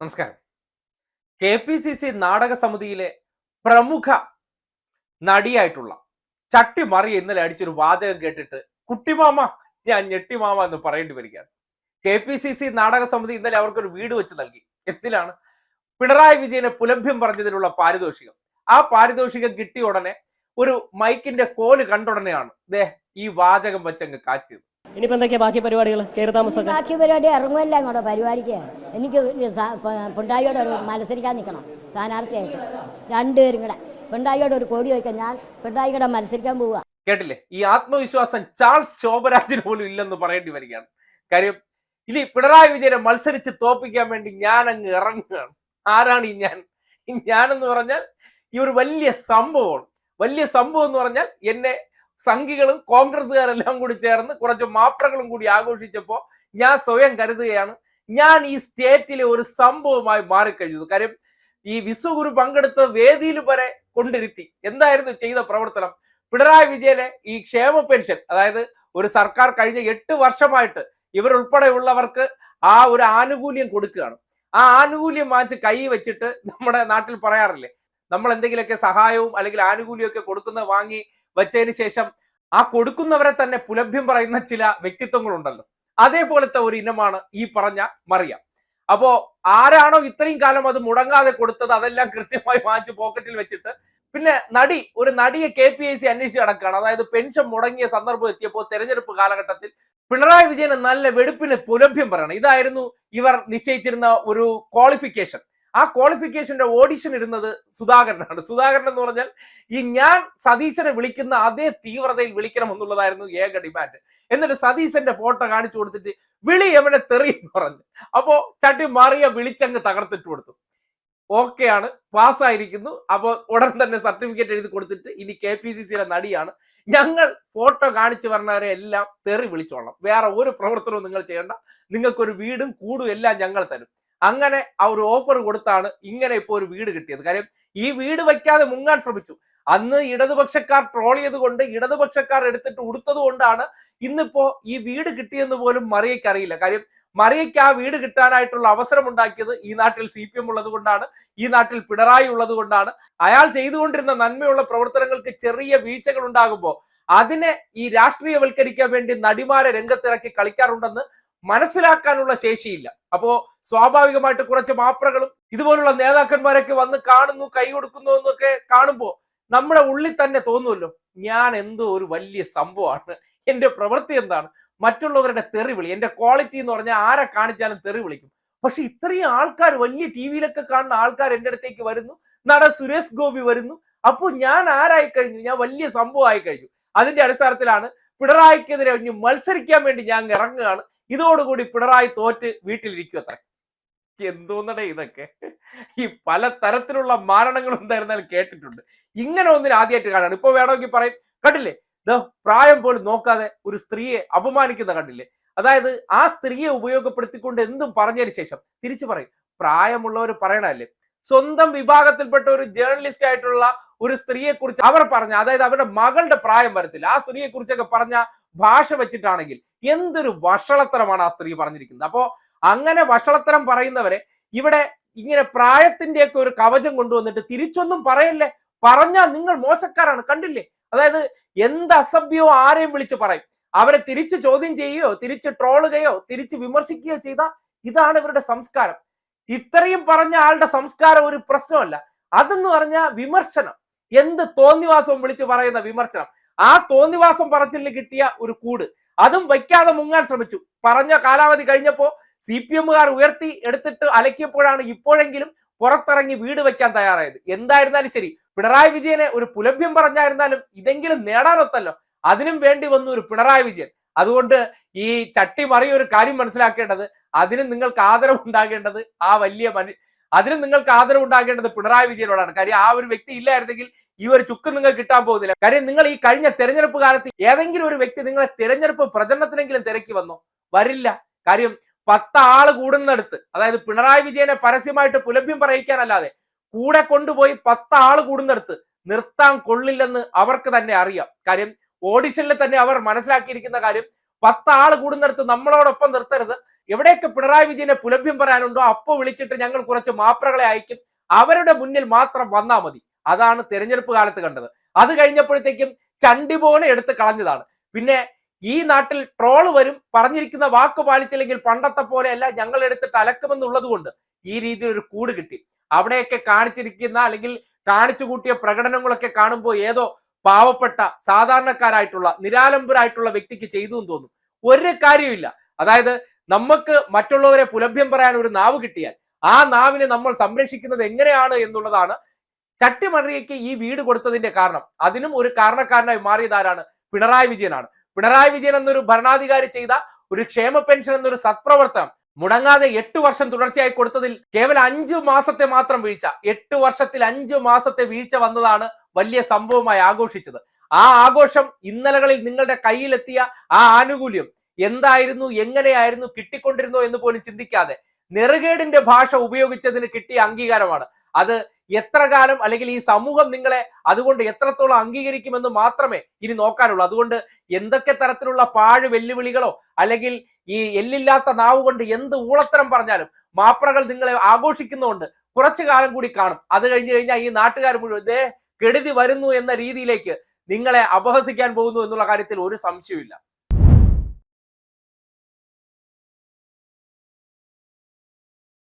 നമസ്കാരം. K P C C നാടക സമിതിയിലെ പ്രമുഖ നടിയായിട്ടുള്ള ചട്ടി മറി ഇന്നലെ അടിച്ചൊരു വാചകം കേട്ടിട്ട് കുട്ടിമാമ ഞാൻ ഞെട്ടിമാമ എന്ന് പറയേണ്ടി വരികയാണ്. കെ പി സി സി നാടക സമിതി ഇന്നലെ അവർക്കൊരു വീട് വെച്ച് നൽകി. എന്തിനാണ്? പിണറായി വിജയനെ പുലഭ്യം പറഞ്ഞതിനുള്ള പാരിതോഷികം. ആ പാരിതോഷികം കിട്ടിയ ഉടനെ ഒരു മൈക്കിന്റെ കോൽ കണ്ടുടനെയാണ് ദേ ഈ വാചകം വെച്ചങ്ങ് കാച്ചിയത്. ഇനിയിപ്പോ എന്തൊക്കെയാ ബാക്കി പരിപാടികൾ കയറി ബാക്കി പരിപാടി ഇറങ്ങുമല്ല അങ്ങോട്ട് പരിപാടിക്ക്. എനിക്ക് ഒരു പിണറായിയോട് ഒരു മത്സരിക്കാൻ നിൽക്കണം സ്ഥാനാർത്ഥിയായിട്ട്. രണ്ടുപേരും കൂടെ. പിണറായിയോട് ഒരു കോടി വയ്ക്കാൻ ഞാൻ പിണറായി കൂടെ മത്സരിക്കാൻ പോവുക. കേട്ടില്ലേ? ഈ ആത്മവിശ്വാസം ചാൾസ് ശോഭരാജിന് പോലും ഇല്ലെന്ന് പറയേണ്ടി വരികയാണ്. കാര്യം ഇനി പിണറായി വിജയനെ മത്സരിച്ച് തോപ്പിക്കാൻ വേണ്ടി ഞാൻ അങ്ങ് ഇറങ്ങുകയാണ്. ആരാണ് ഈ ഞാൻ? ഈ ഞാനെന്ന് പറഞ്ഞാൽ ഈ ഒരു വലിയ സംഭവമാണ്. വലിയ സംഭവം എന്ന് പറഞ്ഞാൽ എന്നെ സംഘികളും കോൺഗ്രസ്സുകാരെല്ലാം കൂടി ചേർന്ന് കുറച്ച് മാപ്രകളും കൂടി ആഘോഷിച്ചപ്പോൾ ഞാൻ സ്വയം കരുതുകയാണ്. ഞാൻ ഈ സ്റ്റേറ്റിലെ ഒരു സംഭവമായി മാറിക്കഴിഞ്ഞു. കാര്യം ഈ വിശ്വഗുരു പങ്കെടുത്ത വേദിയിൽ വരെ കൊണ്ടിരുത്തി എന്തായിരുന്നു ചെയ്ത പ്രവർത്തനം? പിണറായി വിജയനെ ഈ ക്ഷേമ പെൻഷൻ അതായത് ഒരു സർക്കാർ കഴിഞ്ഞ എട്ട് വർഷമായിട്ട് ഇവരുൾപ്പെടെയുള്ളവർക്ക് ആ ഒരു ആനുകൂല്യം കൊടുക്കുകയാണ്. ആ ആനുകൂല്യം വാങ്ങിച്ച് കൈ വെച്ചിട്ട് നമ്മുടെ നാട്ടിൽ പറയാറില്ലേ നമ്മൾ എന്തെങ്കിലുമൊക്കെ സഹായവും അല്ലെങ്കിൽ ആനുകൂല്യമൊക്കെ കൊടുക്കുന്നത് വാങ്ങി വെച്ചതിന് ശേഷം ആ കൊടുക്കുന്നവരെ തന്നെ പുലഭ്യം പറയുന്ന ചില വ്യക്തിത്വങ്ങളുണ്ടല്ലോ. അതേപോലത്തെ ഒരു ഇനമാണ് ഈ പറഞ്ഞ മറിയ. അപ്പോ ആരാണോ ഇത്രയും കാലം അത് മുടങ്ങാതെ കൊടുത്തത് അതെല്ലാം കൃത്യമായി വാങ്ങിച്ച് പോക്കറ്റിൽ വെച്ചിട്ട് പിന്നെ നടി ഒരു നടിയെ കെ പി ഐ സി അന്വേഷിച്ച് നടക്കുകയാണ്. അതായത് പെൻഷൻ മുടങ്ങിയ സന്ദർഭം എത്തിയപ്പോൾ തെരഞ്ഞെടുപ്പ് കാലഘട്ടത്തിൽ പിണറായി വിജയന് നല്ല വെടുപ്പിന് പുലഭ്യം പറയണം. ഇതായിരുന്നു ഇവർ നിശ്ചയിച്ചിരുന്ന ഒരു ക്വാളിഫിക്കേഷൻ ആ ക്വാളിഫിക്കേഷന്റെ ഓഡിഷൻ ഇടുന്നത് സുധാകരനാണ്. സുധാകരൻ എന്ന് പറഞ്ഞാൽ ഈ ഞാൻ സതീശനെ വിളിക്കുന്ന അതേ തീവ്രതയിൽ വിളിക്കണം എന്നുള്ളതായിരുന്നു ഏക ഡിമാൻഡ് എന്നിട്ട് സതീശന്റെ ഫോട്ടോ കാണിച്ചു കൊടുത്തിട്ട് വിളി എവിടെ തെറി എന്ന് പറഞ്ഞു. അപ്പോ ചട്ടി മാറിയ വിളിച്ചങ്ങ് തകർത്തിട്ട് കൊടുത്തു. ഓക്കെയാണ് പാസ്സായിരിക്കുന്നു അപ്പോൾ ഉടൻ തന്നെ സർട്ടിഫിക്കറ്റ് എഴുതി കൊടുത്തിട്ട് ഇനി കെ പി സി സിയിലെ നടിയാണ്. ഞങ്ങൾ ഫോട്ടോ കാണിച്ചു പറഞ്ഞവരെ എല്ലാം തെറി വിളിച്ചോളാം. വേറെ ഒരു പ്രവർത്തനവും നിങ്ങൾ ചെയ്യണ്ട. നിങ്ങൾക്കൊരു വീടും കൂടും എല്ലാം ഞങ്ങൾ തരും. അങ്ങനെ ആ ഒരു ഓഫർ കൊടുത്താണ് ഇങ്ങനെ ഇപ്പോൾ ഒരു വീട് കിട്ടിയത്. കാര്യം ഈ വീട് വയ്ക്കാതെ മുങ്ങാൻ ശ്രമിച്ചു. അന്ന് ഇടതുപക്ഷക്കാർ ട്രോൾ ചെയ്തുകൊണ്ട് ഇടതുപക്ഷക്കാർ എടുത്തിട്ട് ഉടുത്തത് കൊണ്ടാണ് ഇന്നിപ്പോ ഈ വീട് കിട്ടിയെന്ന് പോലും മറിയയ്ക്ക് അറിയില്ല. കാര്യം മറിയയ്ക്ക് ആ വീട് കിട്ടാനായിട്ടുള്ള അവസരം ഉണ്ടാക്കിയത് ഈ നാട്ടിൽ സി പി എം ഉള്ളത് കൊണ്ടാണ് ഈ നാട്ടിൽ പിണറായി ഉള്ളത് കൊണ്ടാണ്. അയാൾ ചെയ്തുകൊണ്ടിരുന്ന നന്മയുള്ള പ്രവർത്തനങ്ങൾക്ക് ചെറിയ വീഴ്ചകൾ ഉണ്ടാകുമ്പോൾ അതിനെ ഈ രാഷ്ട്രീയവൽക്കരിക്കാൻ വേണ്ടി നടിമാരെ രംഗത്തിറക്കി കളിക്കാറുണ്ടെന്ന് മനസ്സിലാക്കാനുള്ള ശേഷിയില്ല. അപ്പോ സ്വാഭാവികമായിട്ട് കുറച്ച് മാപ്രകളും ഇതുപോലുള്ള നേതാക്കന്മാരൊക്കെ വന്ന് കാണുന്നു കൈ കൊടുക്കുന്നു എന്നൊക്കെ കാണുമ്പോൾ നമ്മുടെ ഉള്ളിൽ തന്നെ തോന്നുമല്ലോ ഞാൻ എന്തോ ഒരു വലിയ സംഭവമാണ്. എന്റെ പ്രവൃത്തി എന്താണ്? മറ്റുള്ളവരുടെ തെറി വിളി എന്റെ ക്വാളിറ്റി എന്ന് പറഞ്ഞാൽ ആരെ കാണിച്ചാലും തെറി വിളിക്കും. പക്ഷെ ഇത്രയും ആൾക്കാർ വലിയ ടി വിയിലൊക്കെ കാണുന്ന ആൾക്കാർ എന്റെ അടുത്തേക്ക് വരുന്നു. നട സുരേഷ് ഗോപി വരുന്നു. അപ്പോൾ ഞാൻ ആരായി കഴിഞ്ഞു? ഞാൻ വലിയ സംഭവമായി കഴിഞ്ഞു. അതിന്റെ അടിസ്ഥാനത്തിലാണ് പിണറായിക്കെതിരെ മത്സരിക്കാൻ വേണ്ടി ഞാൻ ഇറങ്ങുകയാണ്. ഇതോടുകൂടി പിണറായി തോറ്റ് വീട്ടിലിരിക്കും അത്ര. എന്തോന്നടേ ഇതൊക്കെ. ഈ പല തരത്തിലുള്ള മാരണങ്ങളും എന്തായിരുന്നാലും കേട്ടിട്ടുണ്ട്. ഇങ്ങനെ ഒന്നിന് ആദ്യമായിട്ട് കാണാണ്. ഇപ്പൊ വേണമെങ്കിൽ പറയും കണ്ടില്ലേ? ദ പ്രായം പോലും നോക്കാതെ ഒരു സ്ത്രീയെ അപമാനിക്കുന്ന കണ്ടില്ലേ? അതായത് ആ സ്ത്രീയെ ഉപയോഗപ്പെടുത്തിക്കൊണ്ട് എന്തും പറഞ്ഞതിന് ശേഷം തിരിച്ചു പറയും. പ്രായമുള്ളവർ പറയണല്ലേ സ്വന്തം വിഭാഗത്തിൽപ്പെട്ട ഒരു ജേർണലിസ്റ്റ് ആയിട്ടുള്ള ഒരു സ്ത്രീയെ കുറിച്ച് അവർ പറഞ്ഞ അതായത് അവരുടെ മകളുടെ പ്രായം വരത്തില്ല. ആ സ്ത്രീയെ കുറിച്ചൊക്കെ പറഞ്ഞ ഭാഷ വെച്ചിട്ടാണെങ്കിൽ എന്തൊരു വഷളത്തരമാണ് ആ സ്ത്രീ പറഞ്ഞിരിക്കുന്നത്. അപ്പോ അങ്ങനെ വഷളത്തരം പറയുന്നവരെ ഇവിടെ ഇങ്ങനെ പ്രായത്തിന്റെയൊക്കെ ഒരു കവചം കൊണ്ടുവന്നിട്ട് തിരിച്ചൊന്നും പറയല്ലേ? പറഞ്ഞാൽ നിങ്ങൾ മോശക്കാരാണ് കണ്ടില്ലേ? അതായത് എന്ത് അസഭ്യോ ആരെയും വിളിച്ച് പറയും. അവരെ തിരിച്ച് ചോദ്യം ചെയ്യുകയോ തിരിച്ച് ട്രോളുകയോ തിരിച്ച് വിമർശിക്കുകയോ ചെയ്ത ഇതാണ് ഇവരുടെ സംസ്കാരം. ഇത്രയും പറഞ്ഞ ആളുടെ സംസ്കാരം ഒരു പ്രശ്നമല്ല. അതെന്ന് പറഞ്ഞ വിമർശനം. എന്ത് തോന്നിവാസവും വിളിച്ച് പറയുന്ന വിമർശനം. ആ തോന്നിവാസം പറച്ചിലിന് കിട്ടിയ ഒരു കൂട്. അതും വയ്ക്കാതെ മുങ്ങാൻ ശ്രമിച്ചു. പറഞ്ഞ കാലാവധി കഴിഞ്ഞപ്പോ സി പി എമ്മുകാർ ഉയർത്തി എടുത്തിട്ട് അലക്കിയപ്പോഴാണ് ഇപ്പോഴെങ്കിലും പുറത്തിറങ്ങി വീട് വെക്കാൻ തയ്യാറായത്. എന്തായിരുന്നാലും ശരി പിണറായി വിജയനെ ഒരു പുലഭ്യം പറഞ്ഞായിരുന്നാലും ഇതെങ്കിലും നേടാനൊത്തല്ലോ അതിനും വേണ്ടി വന്നു ഒരു പിണറായി വിജയൻ. അതുകൊണ്ട് ഈ ചട്ടി മറിയ ഒരു കാര്യം മനസ്സിലാക്കേണ്ടത് അതിന് നിങ്ങൾക്ക് ആദരവ് ഉണ്ടാകേണ്ടത് ആ വലിയ മനു അതിന് നിങ്ങൾക്ക് ആദരവ് ഉണ്ടാകേണ്ടത് പിണറായി വിജയനോടാണ്. കാര്യം ആ ഒരു വ്യക്തി ഇല്ലായിരുന്നെങ്കിൽ ഈ ഒരു ചുക്ക് നിങ്ങൾക്ക് കിട്ടാൻ പോകുന്നില്ല. കാര്യം നിങ്ങൾ ഈ കഴിഞ്ഞ തെരഞ്ഞെടുപ്പ് കാലത്ത് ഏതെങ്കിലും ഒരു വ്യക്തി നിങ്ങളെ തെരഞ്ഞെടുപ്പ് പ്രചരണത്തിനെങ്കിലും തിരക്കി വന്നോ? വരില്ല. കാര്യം പത്ത് ആൾ കൂടുന്നിടത്ത് അതായത് പിണറായി വിജയനെ പരസ്യമായിട്ട് പുലഭ്യം പറയിക്കാനല്ലാതെ കൂടെ കൊണ്ടുപോയി പത്ത് ആൾ കൂടുന്നിടത്ത് നിർത്താൻ കൊള്ളില്ലെന്ന് അവർക്ക് തന്നെ അറിയാം. കാര്യം ഓഡിഷനിൽ തന്നെ അവർ മനസ്സിലാക്കിയിരിക്കുന്ന കാര്യം പത്ത് ആൾ കൂടുന്നിടത്ത് നമ്മളോടൊപ്പം നിർത്തരുത്. എവിടെയൊക്കെ പിണറായി വിജയനെ പുലഭ്യം പറയാനുണ്ടോ അപ്പോ വിളിച്ചിട്ട് ഞങ്ങൾ കുറച്ച് മാപ്രകളെ അയക്കും. അവരുടെ മുന്നിൽ മാത്രം വന്നാൽ മതി. അതാണ് തെരഞ്ഞെടുപ്പ് കാലത്ത് കണ്ടത്. അത് കഴിഞ്ഞപ്പോഴത്തേക്കും ചണ്ടി പോലെ എടുത്ത് കളഞ്ഞതാണ്. പിന്നെ ഈ നാട്ടിൽ ട്രോൾ വരും പറഞ്ഞിരിക്കുന്ന വാക്ക് പാലിച്ചില്ലെങ്കിൽ പണ്ടത്തെ പോലെയല്ല ഞങ്ങൾ എടുത്തിട്ട് അലക്കുമെന്നുള്ളത് കൊണ്ട് ഈ രീതിയിൽ ഒരു കൂട് കിട്ടി. അവിടെയൊക്കെ കാണിച്ചിരിക്കുന്ന അല്ലെങ്കിൽ കാണിച്ചു കൂട്ടിയ പ്രകടനങ്ങളൊക്കെ കാണുമ്പോൾ ഏതോ പാവപ്പെട്ട സാധാരണക്കാരായിട്ടുള്ള നിരാലംബരായിട്ടുള്ള വ്യക്തിക്ക് ചെയ്തു എന്ന് തോന്നും. ഒരു കാര്യമില്ല അതായത് നമുക്ക് മറ്റുള്ളവരെ പുലഭ്യം പറയാൻ ഒരു നാവ് കിട്ടിയാൽ ആ നാവിനെ നമ്മൾ സംരക്ഷിക്കുന്നത് എങ്ങനെയാണ് എന്നുള്ളതാണ് ചട്ടിമറിയയ്ക്ക് ഈ വീട് കൊടുത്തതിന്റെ കാരണം. അതിനും ഒരു കാരണക്കാരനായി മാറിയതാരാണ് പിണറായി വിജയനാണ്. പിണറായി വിജയൻ എന്നൊരു ഭരണാധികാരി ചെയ്ത ഒരു ക്ഷേമ പെൻഷൻ എന്നൊരു സത്പ്രവർത്തനം മുടങ്ങാതെ എട്ട് വർഷം തുടർച്ചയായി കൊടുത്തതിൽ കേവലം അഞ്ചു മാസത്തെ മാത്രം വീഴ്ച. എട്ട് വർഷത്തിൽ അഞ്ചു മാസത്തെ വീഴ്ച വന്നതാണ് വലിയ സംഭവമായി ആഘോഷിച്ചത്. ആ ആഘോഷം ഇന്നലകളിൽ നിങ്ങളുടെ കയ്യിലെത്തിയ ആ ആനുകൂല്യം എന്തായിരുന്നു എങ്ങനെയായിരുന്നു കിട്ടിക്കൊണ്ടിരുന്നോ എന്ന് പോലും ചിന്തിക്കാതെ നെറുകേടിന്റെ ഭാഷ ഉപയോഗിച്ചതിന് കിട്ടിയ അംഗീകാരമാണ്. അത് എത്ര കാലം അല്ലെങ്കിൽ ഈ സമൂഹം നിങ്ങളെ അതുകൊണ്ട് എത്രത്തോളം അംഗീകരിക്കുമെന്ന് മാത്രമേ ഇനി നോക്കാനുള്ളൂ. അതുകൊണ്ട് എന്തൊക്കെ തരത്തിലുള്ള പാഴ് വെല്ലുവിളികളോ അല്ലെങ്കിൽ ഈ എല്ലില്ലാത്ത നാവ് കൊണ്ട് എന്ത് ഊളത്തരം പറഞ്ഞാലും മാപ്രകൾ നിങ്ങളെ ആഘോഷിക്കുന്നതുകൊണ്ട് കുറച്ചു കാലം കൂടി കാണും. അത് കഴിഞ്ഞു കഴിഞ്ഞാൽ ഈ നാട്ടുകാർ മുഴുവൻ ദേ കെടുതി വരുന്നു എന്ന രീതിയിലേക്ക് നിങ്ങളെ അപഹസിക്കാൻ പോകുന്നു എന്നുള്ള കാര്യത്തിൽ ഒരു സംശയവുമില്ല.